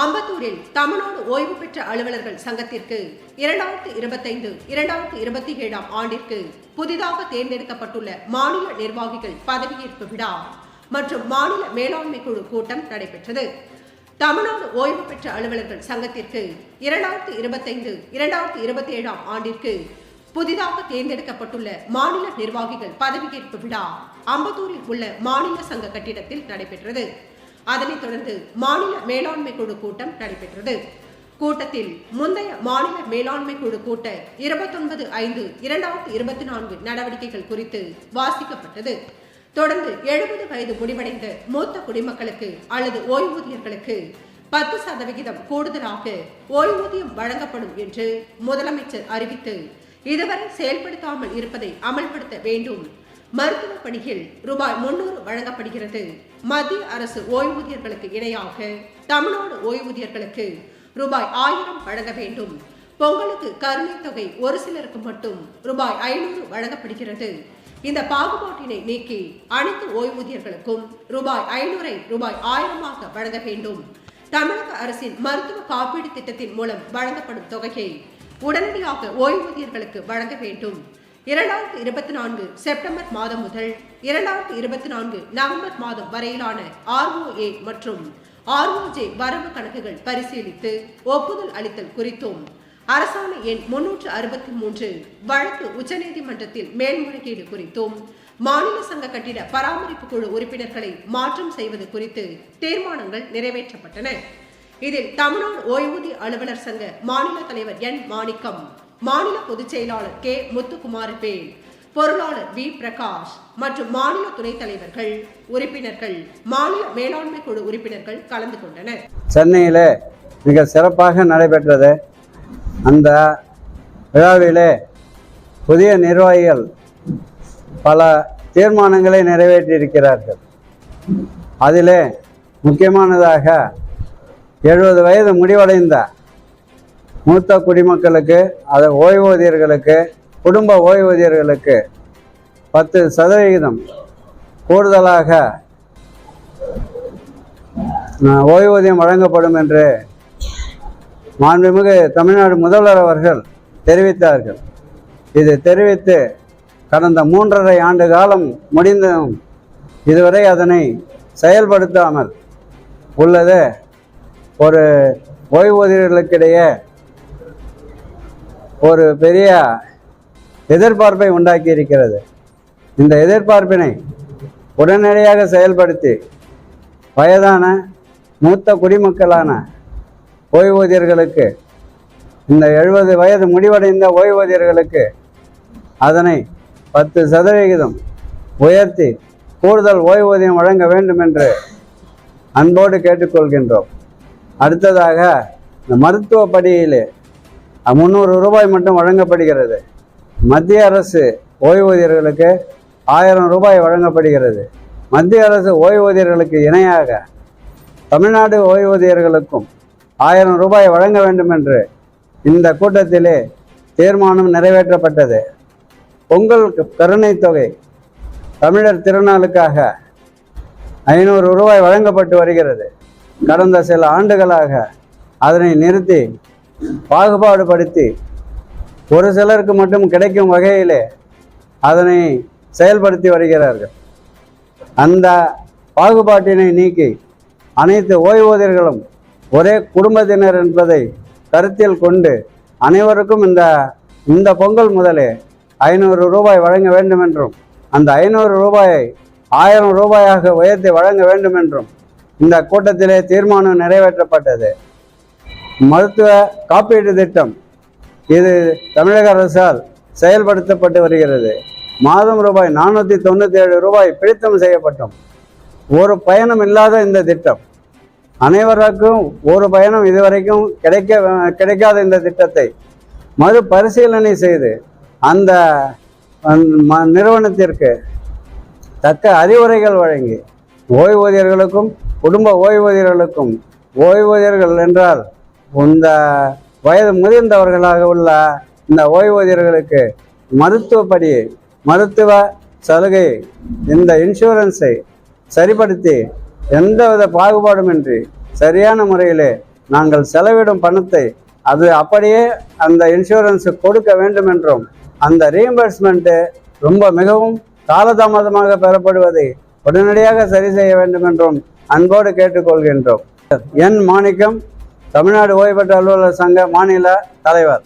அம்பத்தூரில் தமிழ்நாடு ஓய்வு பெற்ற அலுவலர்கள் சங்கத்திற்கு இரண்டாயிரத்து இருபத்தைந்து இரண்டாயிரத்து இருபத்தி ஏழாம் ஆண்டிற்கு புதிதாக தேர்ந்தெடுக்கப்பட்டுள்ள மாநில நிர்வாகிகள் பதவியேற்பு விழா மற்றும் மாநில மேலாண்மை குழு கூட்டம் நடைபெற்றது. தமிழ்நாடு ஓய்வு பெற்ற அலுவலர்கள் சங்கத்திற்கு இரண்டாயிரத்து இருபத்தைந்து இரண்டாயிரத்து இருபத்தி ஏழாம் ஆண்டிற்கு புதிதாக தேர்ந்தெடுக்கப்பட்டுள்ள மாநில நிர்வாகிகள் பதவியேற்பு விழா அம்பத்தூரில் உள்ள மாநில சங்க கட்டிடத்தில் நடைபெற்றது. அதனைத் தொடர்ந்து மாநில மேலாண்மை குழு கூட்டம் நடைபெற்றது. கூட்டத்தில் முந்தைய மாநில மேலாண்மை குழு கூட்ட இருபத்தொன்பது ஐந்து இரண்டாயிரத்தி இருபத்தி நான்கு நடவடிக்கைகள் குறித்து வாசிக்கப்பட்டது. தொடர்ந்து எழுபது வயது முடிவடைந்த மூத்த குடிமக்களுக்கு அல்லது ஓய்வூதியர்களுக்கு பத்து சதவிகிதம் கூடுதலாக ஓய்வூதியம் வழங்கப்படும் என்று முதலமைச்சர் அறிவித்து இதுவரை செயல்படுத்தாமல் இருப்பதை அமல்படுத்த வேண்டும் மருத்துவ பணியில் ரூபாய் முன்னூறு வழங்கப்படுகிறது. மத்திய அரசு ஓய்வூதியர்களுக்கு இணையாக தமிழ்நாடு ஓய்வூதியர்களுக்கு ரூபாய் ஆயிரம் வழங்க வேண்டும். பொங்கலுக்கு கருணை தொகை ஒரு சிலருக்கு மட்டும் ரூபாய் ஐநூறு வழங்கப்படுகிறது. இந்த பாகுபாட்டினை நீக்கி அனைத்து ஓய்வூதியர்களுக்கும் ரூபாய் ஐநூறை ரூபாய் ஆயிரமாக வழங்க வேண்டும். தமிழக அரசின் மருத்துவ காப்பீடு திட்டத்தின் மூலம் வழங்கப்படும் தொகையை உடனடியாக ஓய்வூதியர்களுக்கு வழங்க வேண்டும். இரண்டாயிரத்தி இருபத்தி நான்கு செப்டம்பர் மாதம் முதல் இரண்டாயிரத்தி இருபத்தி நான்கு நவம்பர் மாதம் வரையிலான ஆர்ஓஏ மற்றும் ஆர்ஓஜே வரவு கணக்குகள் பரிசீலித்து ஒப்புதல் அளித்தல் குறித்தும் அரசாணை எண் முன்னூற்று அறுபத்தி மூன்று வழக்கு உச்சநீதிமன்றத்தில் மேல்முறையீடு குறித்தும் மாநில சங்க கட்டிட பராமரிப்பு குழு உறுப்பினர்களை மாற்றம் செய்வது குறித்து தீர்மானங்கள் நிறைவேற்றப்பட்டன. இதில் தமிழ்நாடு ஓய்வூதிய அலுவலர் சங்க மாநில தலைவர் என் மாணிக்கம் மாநில பொதுச் செயலாளர் கே. முத்துக்குமாரவேல் பொருளாளர் வி. பிரகாஷ் மற்றும் மாநில துணைத் தலைவர்கள் உறுப்பினர்கள் மாநில மேலாண்மை குழு உறுப்பினர்கள் கலந்து கொண்டனர். சென்னையில் மிக சிறப்பாக நடைபெற்றது. அந்த விழாவிலே புதிய நிர்வாகிகள் பல தீர்மானங்களை நிறைவேற்றியிருக்கிறார்கள். அதிலே முக்கியமானதாக எழுபது வயது முடிவடைந்த மூத்த குடிமக்களுக்கு அது ஓய்வூதியர்களுக்கு குடும்ப ஓய்வூதியர்களுக்கு பத்து சதவிகிதம் கூடுதலாக ஓய்வூதியம் வழங்கப்படும் என்று மாண்புமிகு தமிழ்நாடு முதல்வர் அவர்கள் தெரிவித்தார்கள். இது தெரிவித்து கடந்த மூன்றரை ஆண்டு காலம் முடிந்தும் இதுவரை அதனை செயல்படுத்தாமல் உள்ளது. ஒரு ஓய்வூதியர்களுக்கிடையே ஒரு பெரிய எதிர்பார்ப்பை உண்டாக்கி இருக்கிறது. இந்த எதிர்பார்ப்பினை உடனடியாக செயல்படுத்தி வயதான மூத்த குடிமக்களான ஓய்வூதியர்களுக்கு இந்த எழுபது வயது முடிவடைந்த ஓய்வூதியர்களுக்கு அதனை பத்து சதவிகிதம் உயர்த்தி கூடுதல் ஓய்வூதியம் வழங்க வேண்டும் என்று அன்போடு கேட்டுக்கொள்கின்றோம். அடுத்ததாக இந்த மருத்துவ படியிலே முந்நூறு ரூபாய் மட்டும் வழங்கப்படுகிறது. மத்திய அரசு ஓய்வூதியர்களுக்கு ஆயிரம் ரூபாய் வழங்கப்படுகிறது. மத்திய அரசு ஓய்வூதியர்களுக்கு இணையாக தமிழ்நாடு ஓய்வூதியர்களுக்கும் ஆயிரம் ரூபாய் வழங்க வேண்டும் என்று இந்த கூட்டத்திலே தீர்மானம் நிறைவேற்றப்பட்டது. பொங்கல் கருணை தொகை தமிழர் திருநாளுக்காக ஐநூறு ரூபாய் வழங்கப்பட்டு வருகிறது. கடந்த சில ஆண்டுகளாக அதனை நிறுத்தி பாகுபாடுபடுத்தி ஒரு சிலருக்கு மட்டும் கிடைக்கும் வகையிலே அதனை செயல்படுத்தி வருகிறார்கள். அந்த பாகுபாட்டினை நீக்கி அனைத்து ஓய்வூதியர்களும் ஒரே குடும்பத்தினர் என்பதை கருத்தில் கொண்டு அனைவருக்கும் இந்த இந்த பொங்கல் முதலே ஐநூறு ரூபாய் வழங்க வேண்டும் என்றும் அந்த ஐநூறு ரூபாயை ஆயிரம் ரூபாயாக உயர்த்தி வழங்க வேண்டும் என்றும் இந்த கூட்டத்திலே தீர்மானம் நிறைவேற்றப்பட்டது. மருத்துவ காப்பீட்டு திட்டம். இது தமிழக அரசால் செயல்படுத்தப்பட்டு வருகிறது. மாதம் ரூபாய் நானூற்றி தொண்ணூற்றி ஏழு ரூபாய் பிடித்தம் செய்யப்பட்டோம். ஒரு பயணம் இல்லாத இந்த திட்டம். அனைவருக்கும் ஒரு பயணம் இதுவரைக்கும் கிடைக்க கிடைக்காத இந்த திட்டத்தை மறுபரிசீலனை செய்து அந்த அந்த ம- நிறுவனத்திற்கு தக்க அறிவுரைகள் வழங்கி ஓய்வூதியர்களுக்கும் குடும்ப ஓய்வூதியர்களுக்கும் ஓய்வூதியர்கள் என்றால் இந்த வயது முதிர்ந்தவர்களாக உள்ள இந்த ஓய்வூதியர்களுக்கு மருத்துவப்படி மருத்துவ சலுகை இந்த இன்சூரன்ஸை சரிப்படுத்தி எந்தவித பாகுபாடுமின்றி சரியான முறையிலே நாங்கள் செலவிடும் பணத்தை அது அப்படியே அந்த இன்சூரன்ஸு கொடுக்க வேண்டும் என்றும் அந்த ரீஎம்பர்ஸ்மெண்ட்டு ரொம்ப மிகவும் காலதாமதமாக பெறப்படுவதை உடனடியாக சரி செய்ய வேண்டும் என்றும் அன்போடு கேட்டுக்கொள்கின்றோம். என் மாணிக்கம் தமிழ்நாடு ஓய்வு பெற்ற அலுவலர் சங்க மாநில தலைவர்.